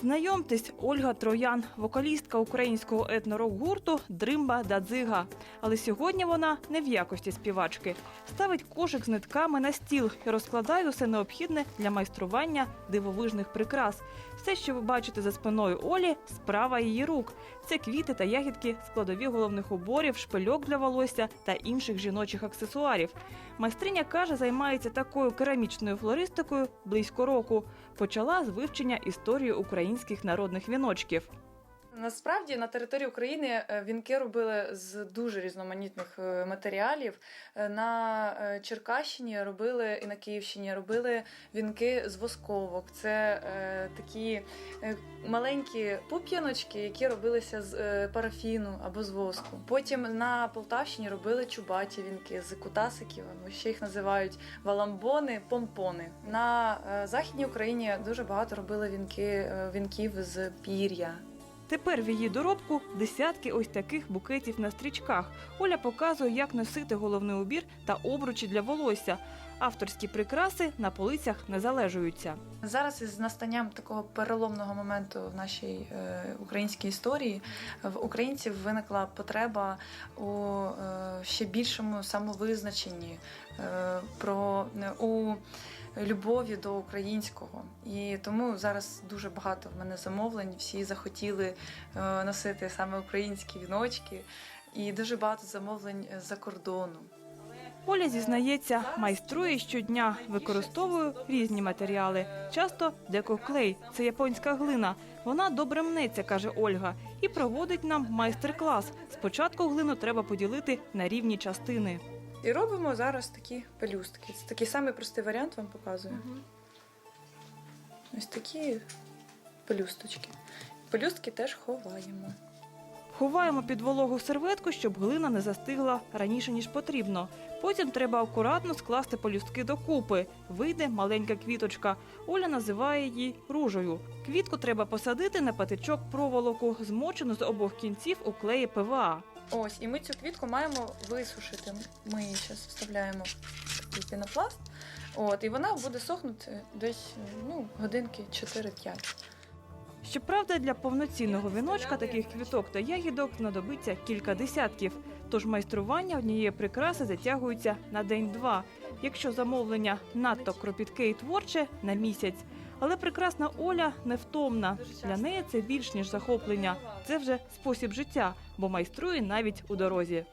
Знайомтесь, Ольга Троян, вокалістка українського етнорок-гурту Дримба Дадзига. Але сьогодні вона не в якості співачки. Ставить кошик з нитками на стіл і розкладає усе необхідне для майстрування дивовижних прикрас. Все, що ви бачите за спиною Олі, справа її рук. Це квіти та ягідки, складові головних уборів, шпильок для волосся та інших жіночих аксесуарів. Майстриня каже, займається такою керамічною флористикою близько року. Почала з вивчення історії українських народних віночків. Насправді на території України е, вінки робили з дуже різноманітних е, матеріалів. Е, На Черкащині робили і на Київщині робили вінки з восковок. Це е, такі маленькі пуп'яночки, які робилися з парафіну або з воску. Потім на Полтавщині робили чубаті вінки з кутасиків, ще їх називають валамбони, помпони. На Західній Україні дуже багато робили вінки, вінків з пір'я. Тепер в її доробку десятки ось таких букетів на стрічках. Оля показує, як носити головний убір та обручі для волосся. Авторські прикраси на полицях не залежуються. Зараз із настанням такого переломного моменту в нашій е, українській історії в українців виникла потреба у е, ще більшому самовизначенні, е, про у любові до українського. І тому зараз дуже багато в мене замовлень. Всі захотіли е, носити саме українські віночки, і дуже багато замовлень з-за кордону. Оля зізнається, майструє щодня, використовує різні матеріали. Часто декоклей – це японська глина. Вона добре мнеться, каже Ольга, і проводить нам майстер-клас. Спочатку глину треба поділити на рівні частини. І робимо зараз такі пелюстки. Це такий самий простий варіант вам показую. Ось такі пелюсточки. Пелюстки теж ховаємо. Ховаємо під вологу серветку, щоб глина не застигла раніше, ніж потрібно. Потім треба акуратно скласти полюстки докупи. Вийде маленька квіточка. Оля називає її ружею. Квітку треба посадити на патичок проволоку, змочену з обох кінців у клеї ПВА. Ось, і ми цю квітку маємо висушити. Ми її зараз вставляємо в такий пінопласт. От, і вона буде сохнути десь ну, годинки 4-5. Щоправда, для повноцінного віночка таких квіток та ягідок знадобиться кілька десятків. Тож майстрування однієї прикраси затягується на день-два. Якщо замовлення надто кропітке і творче на місяць. Але прекрасна Оля невтомна. Для неї це більш ніж захоплення. Це вже спосіб життя, бо майструє навіть у дорозі.